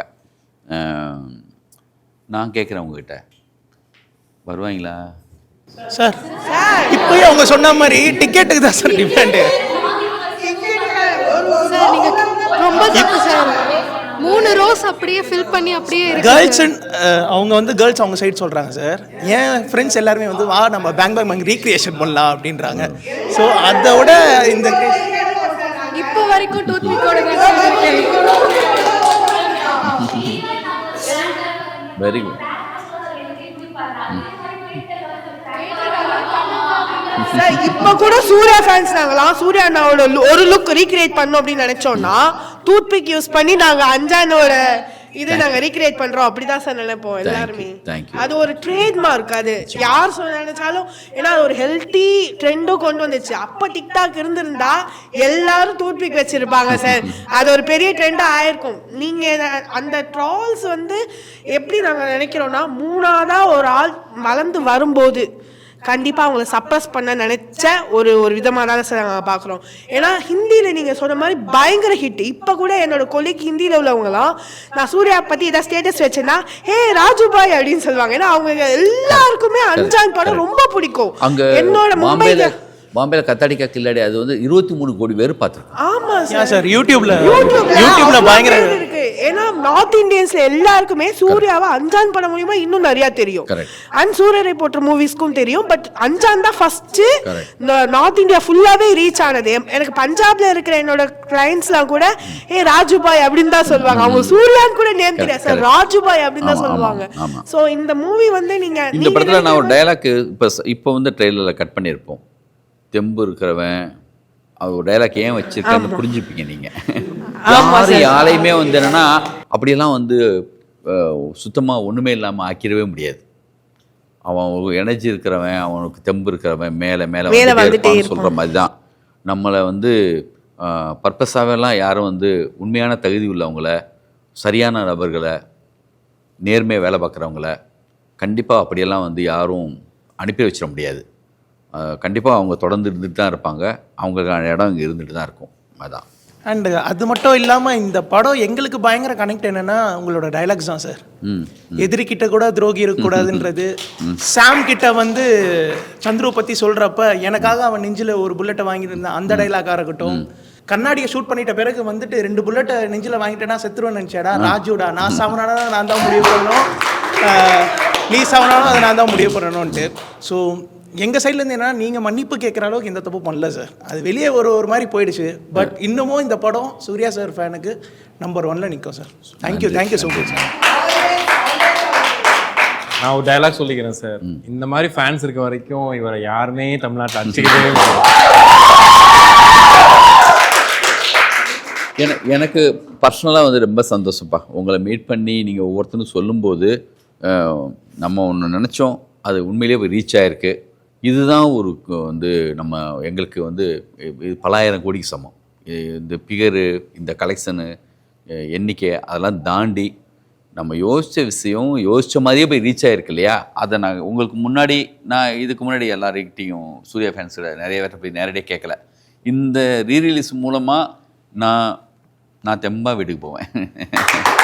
நான் கேட்குறேன் உங்ககிட்ட. வருவாங்களா? சார். இப்போயே அவங்க சொன்ன மாதிரி டிக்கெட்டுக்கு தான் சார் டிஃப்ரெண்ட்டு ரொம்ப தப்பு சார். மூணு ரோஸ் அப்படியே ஃபில் பண்ணி அப்படியே இருக்கு கேர்ள்ஸ் அவங்க வந்து கேர்ள்ஸ் அவங்க சைடு சொல்கிறாங்க சார். என் ஃப்ரெண்ட்ஸ் எல்லாருமே வந்து வா நம்ம பேங் பேங் பேங் ரீக்ரியேஷன் பண்ணலாம் அப்படின்றாங்க. ஸோ அதை விட இந்த இப்போ வரைக்கும் டூத் பிக்கோட தான் இருக்கேன் வெரி குட் இப்ப இப்போ கூட சூர்யா ஃபேன்ஸ் நாங்களாம் சூர்யா அண்ணாவோட ஒரு லுக் ரீக்ரியேட் பண்ணோம் அப்படின்னு நினைச்சோம்னா டூத்பிக் யூஸ் பண்ணி நாங்க அஞ்சானோட இது நாங்க ரீக்ரியேட் பண்றோம். அப்படிதான் சார் நினைப்போம் எல்லாருமே. அது ஒரு ட்ரேட்மார்க் அது. யார் சொல்ல நினைச்சாலும் ஏன்னா அது ஒரு ஹெல்த்தி ட்ரெண்டும் கொண்டு வந்துச்சு. அப்ப டிக்டாக் இருந்திருந்தா எல்லாரும் டூத் பிக் வச்சிருப்பாங்க சார். அது ஒரு பெரிய ட்ரெண்டா ஆயிருக்கும். நீங்க அந்த ட்ரால்ஸ் வந்து எப்படி நாங்க நினைக்கிறோம்னா மூணாவதா ஒரு ஆள் வளர்ந்து வரும்போது கண்டிப்பாக அவங்கள சப்ரஸ் பண்ண நினச்ச ஒரு ஒரு விதமாக தான் சார் நாங்கள் பார்க்குறோம் ஏன்னா ஹிந்தியில் நீங்கள் சொன்ன மாதிரி பயங்கர ஹிட் இப்போ கூட என்னோட கொலிக்கு ஹிந்தியில் உள்ளவங்களாம் நான் சூர்யா பற்றி ஏதாவது ஸ்டேட்டஸ் வச்சேன்னா ஹே ராஜுபாய் அப்படின்னு சொல்லுவாங்க. ஏன்னா அவங்க எல்லாருக்குமே அஞ்சான் படம் ரொம்ப பிடிக்கும். அங்கே என்னோட மும்பையில் பாம்பேல கத்தாடிக்கா கில்லாடி அது வந்து இருபத்தி மூணு கோடி பேர் பார்த்துருக்கோம். ஆமா ஏன் சார். சார் யூடியூப்ல யூடியூப்ல பயங்கர ஏன்னா நார்த் இந்தியன்ஸ்ல எல்லாருக்குமே சூர்யாவை அஞ்சான் படம் மூலியமா இன்னும் நிறைய தெரியும். அண்ட் சூரியரை போட்ட மூவிஸ்க்கும் தெரியும் பட் அஞ்சான் தான் ஃபர்ஸ்ட். நார்த் இந்தியா ஃபுல்லாவே ரீச் ஆனது. எனக்கு பஞ்சாப்ல இருக்கிற என்னோட கிளைண்ட்ஸ்லாம் கூட ஏ ராஜுபாய் அப்படின்னு தான் சொல்லுவாங்க. அவங்க சூர்யான்னு கூட நேம் தெரியாது. சார். ராஜுபாய் அப்படின்னு தான் சொல்லுவாங்க. சோ இந்த மூவி வந்து நீங்க இந்த படத்தில் நான் ஒரு டயலாக் இப்போ இப்போ வந்து ட்ரெயிலரில் கட் பண்ணியிருப்போம். தெம்பு இருக்கிறவன் அவர் டைலாக் ஏன் வச்சிருக்காருன்னு புரிஞ்சுப்பீங்க நீங்கள் யார் யாரையுமே வந்து என்னன்னா அப்படியெல்லாம் வந்து சுத்தமாக ஒன்றுமே இல்லாமல் ஆக்கிடவே முடியாது. அவன் எனர்ஜி இருக்கிறவன் அவனுக்கு தெம்பு இருக்கிறவன் மேலே மேலே வந்துட்டே சொல்கிற மாதிரி தான். நம்மளை வந்து பர்பஸாகவேலாம் யாரும் வந்து உண்மையான தகுதி உள்ளவங்கள சரியான நபர்களை நேர்மையாக வேலை பார்க்குறவங்கள கண்டிப்பாக அப்படியெல்லாம் வந்து யாரும் அனுப்பி வச்சிட முடியாது. கண்டிப்பாக அவங்க தொடர்ந்து இருந்துட்டு தான் இருப்பாங்க. அவங்களுக்கான இடம் இங்கே இருந்துட்டு தான் இருக்கும். அதான். அண்டு அது மட்டும் இல்லாமல் இந்த படம் எங்களுக்கு பயங்கர கனெக்ட் என்னன்னா உங்களோட டைலாக்ஸ் தான் சார் ம் எதிரி கிட்ட கூட துரோகி இருக்கக்கூடாதுன்றது. சாம் கிட்ட வந்து சந்துரு பத்தி சொல்றப்ப எனக்காக அவன் நெஞ்சில ஒரு புல்லட்டை வாங்கியிருந்தான். அந்த டைலாக்கா இருக்கட்டும். கண்ணாடியை ஷூட் பண்ணிட்ட பிறகு வந்துட்டு ரெண்டு புல்லட்டை நெஞ்சில வாங்கிட்டேன்னா செத்துருவேன் நினைச்சேடா ராஜுடா நான் சாவனானா நான் தான் முடிவு பண்ணணும். நீ சாவனாலும் அதை நான் தான் முடிவு பண்ணணும்ன்ட்டு. ஸோ எங்கள் சைட்லேருந்து என்னன்னா நீங்கள் மன்னிப்பு கேட்குற அளவுக்கு இந்த தப்பு பண்ணல சார் அது வெளியே ஒரு ஒரு மாதிரி போயிடுச்சு. பட் இன்னமும் இந்த படம் சூர்யா சார் ஃபேனுக்கு நம்பர் ஒன்ல நிற்கும் sir thank you thank you so much sir நான் ஒரு டயலாக் சொல்லிக்கிறேன் சார் இந்த மாதிரி ஃபேன்ஸ் இருக்க வரைக்கும் இவரை யாருமே தமிழ்நாட்டில் அடிச்சுக்கிட்டே எனக்கு பர்சனலாக வந்து ரொம்ப சந்தோஷம்ப்பா. உங்களை மீட் பண்ணி நீங்கள் ஒவ்வொருத்தரும் சொல்லும்போது நம்ம ஒன்று நினச்சோம் அது உண்மையிலேயே ரீச் ஆயிருக்கு. இதுதான் ஒரு வந்து நம்ம எங்களுக்கு வந்து பலாயிரம் கோடிக்கு சமம். இந்த பிகரு இந்த கலெக்ஷனு எண்ணிக்கை அதெல்லாம் தாண்டி நம்ம யோசித்த விஷயம் யோசித்த மாதிரியே போய் ரீச் ஆகிருக்கு இல்லையா? அதை நான் உங்களுக்கு முன்னாடி நான் இதுக்கு முன்னாடி எல்லார்கிட்டையும் சூர்யா ஃபேன்ஸோட நிறைய பேர்ட்ட போய் நேரடியாக கேட்கல இந்த ரீரிலீஸ் மூலமாக நான் நான் தெம்பாக வீட்டுக்கு போவேன்.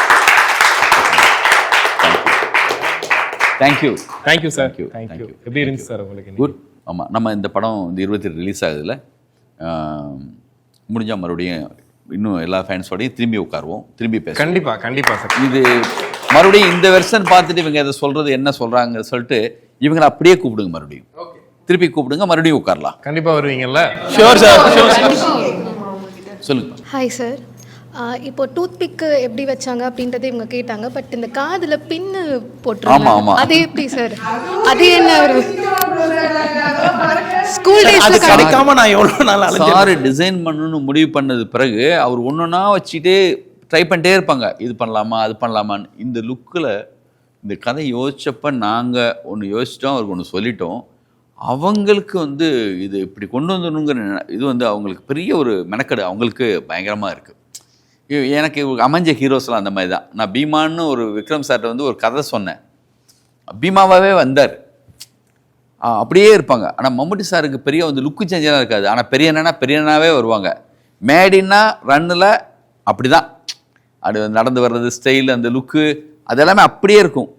Thank you thank you sir Thank you. Thank you Thank you. எப்படி இருந்துச்சு சார் உங்களுக்கு? குட் ஆமாம் நம்ம இந்த படம் இந்த இருபத்தி ரிலீஸ் ஆகுதுல்ல முடிஞ்சால் மறுபடியும் இன்னும் எல்லா ஃபேன்ஸோடையும் திரும்பி உட்காருவோம். திரும்பி பேசுவோம். கண்டிப்பா கண்டிப்பா சார் இது மறுபடியும் இந்த வெர்ஷன் பார்த்துட்டு இவங்க இதை சொல்கிறது என்ன சொல்கிறாங்க சொல்லிட்டு இவங்களை அப்படியே கூப்பிடுங்க மறுபடியும். திருப்பி கூப்பிடுங்க மறுபடியும் உட்காரலாம். கண்டிப்பா வருவீங்கல்ல? ஷோர் சார் ஷோர் சார் சொல்லுங்க. ஹாய் சார் இப்போ டூத் பிக்கு எப்படி வச்சாங்க அப்படின்றத இவங்க கேட்டாங்க. பட் இந்த காதுல பின்னு. போட்டுருக்காங்க அது எப்படி சார்? அது என்ன ஒரு ஸ்கூல் டேஸ்ல கிடைக்காம நான் எவ்வளோ நாள் அலைஞ்சேன் டிசைன் பண்ணணும்னு முடிவு பண்ணது பிறகு அவர் ஒன்றொன்னா வச்சுட்டே ட்ரை பண்ணிட்டே இருப்பாங்க. இது பண்ணலாமா அது பண்ணலாமான்னு. இந்த லுக்கில் இந்த கதை யோசிச்சப்ப நாங்கள் ஒன்று யோசிச்சிட்டோம் அவருக்கு ஒன்று சொல்லிட்டோம். அவங்களுக்கு வந்து இது இப்படி கொண்டு வந்துடணுங்கிற இது வந்து அவங்களுக்கு பெரிய ஒரு மெனக்கடு. அவங்களுக்கு பயங்கரமாக இருக்குது எனக்கு அமைஞ்ச ஹீரோஸ்லாம் அந்த மாதிரி தான். நான் பீமான்னு ஒரு விக்ரம் சார்ட்ட வந்து ஒரு கதை சொன்னேன். பீமாவாகவே வந்தார். அப்படியே இருப்பாங்க. ஆனால் மம்முட்டி சாருக்கு பெரிய வந்து லுக்கு சேஞ்செல்லாம் இருக்காது. ஆனால் பெரியண்ணனா பெரியண்ணாவே வருவாங்க. மேடின்னா ரன்னில் அப்படி தான் அது நடந்து வர்றது ஸ்டைல் அந்த லுக்கு அது எல்லாமே அப்படியே இருக்கும்.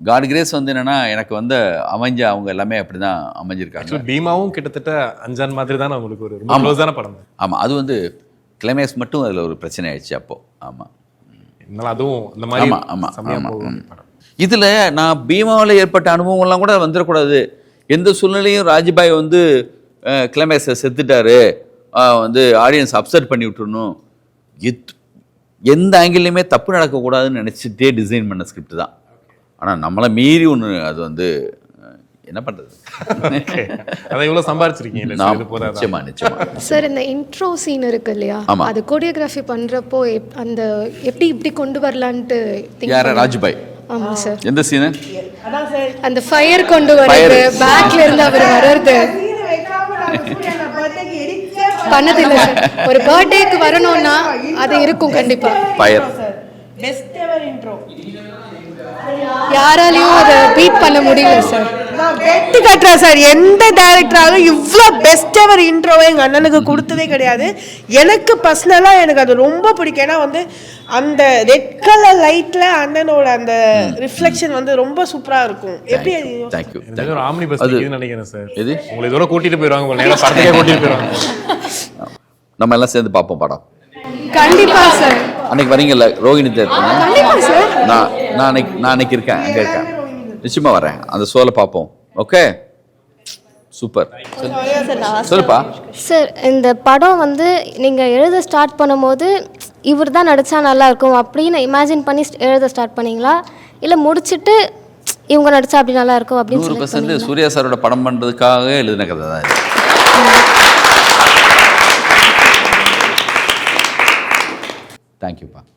காட் கிரேஸ் வந்து என்னென்னா எனக்கு வந்து அமைஞ்ச அவங்க எல்லாமே அப்படி தான் அமைஞ்சிருக்காங்க பீமாவும் கிட்டத்தட்ட அஞ்சான் மாதிரி தானே உங்களுக்கு ஒரு ரொம்ப ஆமா. க்ளோஸான படம். ஆமாம் அது வந்து கிளைமேக்ஸ் மட்டும் அதில் ஒரு பிரச்சனை ஆயிடுச்சு அப்போது ஆமாம் அதுவும் அந்த மாதிரி ஆமா, ஆமா, செம்மையா ஆமா, போகும் ஆமா. படம். இதில் நான் பீமாவில் ஏற்பட்ட அனுபவங்கள்லாம் கூட வந்துடக்கூடாது. எந்த சூழ்நிலையும் ராஜ்பாய் வந்து கிளைமேக்ஸை செத்துட்டாரு. வந்து ஆடியன்ஸ் அப்செட் பண்ணி விட்டுறணும். எத் எந்த ஆங்கிள்லையுமே தப்பு நடக்கக்கூடாதுன்னு நினச்சிட்டே டிசைன் பண்ண ஸ்கிரிப்ட் தான். ஆனால் நம்மளை மீறி ஒன்று அது வந்து என்ன பண்ணுறது அதை இவ்வளவு சம்பாரிச்சிருக்கீங்க நிச்சயமா நிச்சயமா. சார் இந்த இன்ட்ரோ சீன் இருக்கு இல்லையா. அது கோரியோகிராஃபி பண்றப்போ எப்- அந்த எப்படி இப்படி கொண்டு வரலான்ட்டு யார? ராஜ்பாய். ஆமா சார் எந்த சீனு அதான் சார் அந்த ஃபயர் கொண்டு வர்றது பேக்ல இருந்து அவர் வர்றது. பண்ணதில்லை சார் ஒரு பர்த்டேக்கு வரணும்னா அது இருக்கும் கண்டிப்பா. ஃபயர் பெஸ்ட் எவர் இன்ட்ரோ யாராலையும் அதை பீட் பண்ண முடியல சார் நான் வெட்டி கட்டுறேன் சார். எந்த டேரக்டராலும் இவ்வளோ பெஸ்ட் எவர் இன்ட்ரோவை எங்கள் அண்ணனுக்கு கொடுத்ததே கிடையாது. எனக்கு பர்சனலாக எனக்கு அது ரொம்ப பிடிக்கும். ஏன்னா வந்து அந்த ரெட் கலர் லைட்டில் அண்ணனோட அந்த ரிஃப்ளெக்ஷன் வந்து ரொம்ப சூப்பராக இருக்கும். எப்படி அது? ஒரு ஆம்னி பஸ் நினைக்கிறேன் சார். எது? உங்களை இதோட கூட்டிட்டு போயிருவாங்க உங்களை நேரா படத்துக்கே கூட்டிட்டு போயிருவாங்க. நம்ம எல்லாம் சேர்ந்து பார்ப்போம் படம். கண்டிப்பா சார். அன்னைக்கு வரீங்கல்ல ரோகிணி தேட்டர்? கண்டிப்பா சார். நான் நான் அன்னைக்கு நான் அன்னைக்கு இருக்கேன் அங்கே இருக்கேன். நிச்சயமா வரேன். அந்த ஷோவில் பார்ப்போம். ஓகே. சூப்பர். சொல்லுப்பா. சார் இந்த படம் வந்து நீங்கள் எழுத ஸ்டார்ட் பண்ணும்போது இவர் தான் நடித்தா நல்லாயிருக்கும் அப்படின்னு இமேஜின் பண்ணி எழுத ஸ்டார்ட் பண்ணீங்களா? இல்லை முடிச்சுட்டு இவங்க நடிச்சா அப்படி நல்லா இருக்கும் அப்படின்னு நூறு பர்சன்ட் சூர்யா சாரோட படம் பண்ணுறதுக்காக எழுதின கதை தான் தேங்க்யூப்பா